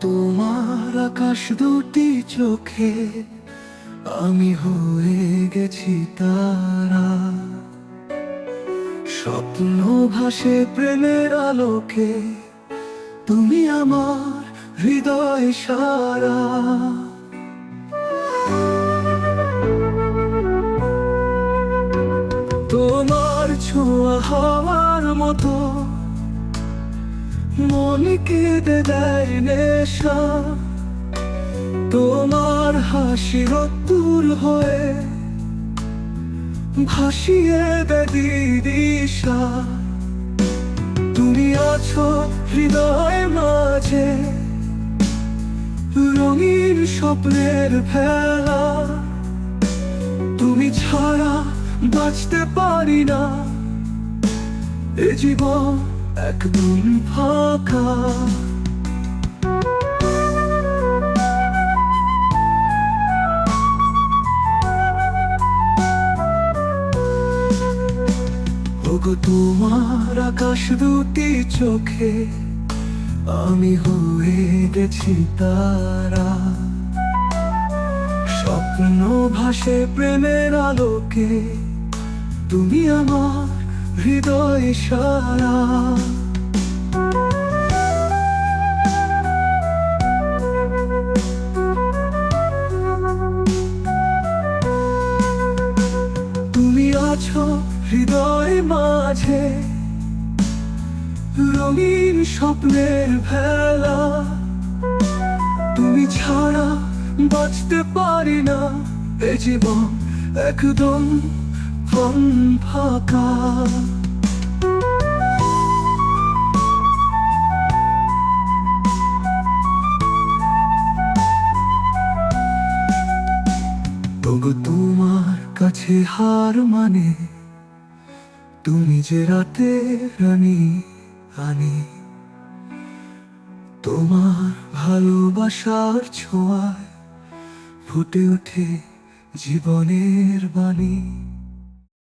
তোমার আকাশ দুটি চোখে আমি হয়ে গেছি তারা। স্বপ্ন ভাসে প্রেমের আলোকে, তুমি আমার হৃদয় সারা। তোমার ছোঁয়া হওয়ার মতো মন কেঁদে দেয় নেশা। তোমার হাসি রত্তুর হয়ে ভাসিয়ে দেদি দিশা তুমি আছো হৃদয় মাঝে, রঙিন স্বপ্নের ভেলা তুমি ছাড়া বাঁচতে পারি না, এ জীবন একদম ফাঁকা। ওগো তোমার আকাশ দুটি চোখে, আমি হয়ে গেছি তারা। স্বপ্ন ভাসে প্রেমের আলোকে, তুমি আমার হৃদয় সারা। তুমি আছো হৃদয় মাঝে, রঙিন স্বপ্নের ভেলা। তুমি ছাড়া বাঁচতে পারি না এ জীবন একদম ফন ফাঁকা তবু তোমার কাছে হার মানে তুমি যে রাতে রানী আনি তোমার ভালোবাসার ছোঁয়ায় ফুটে ওঠে জীবনের বাণী।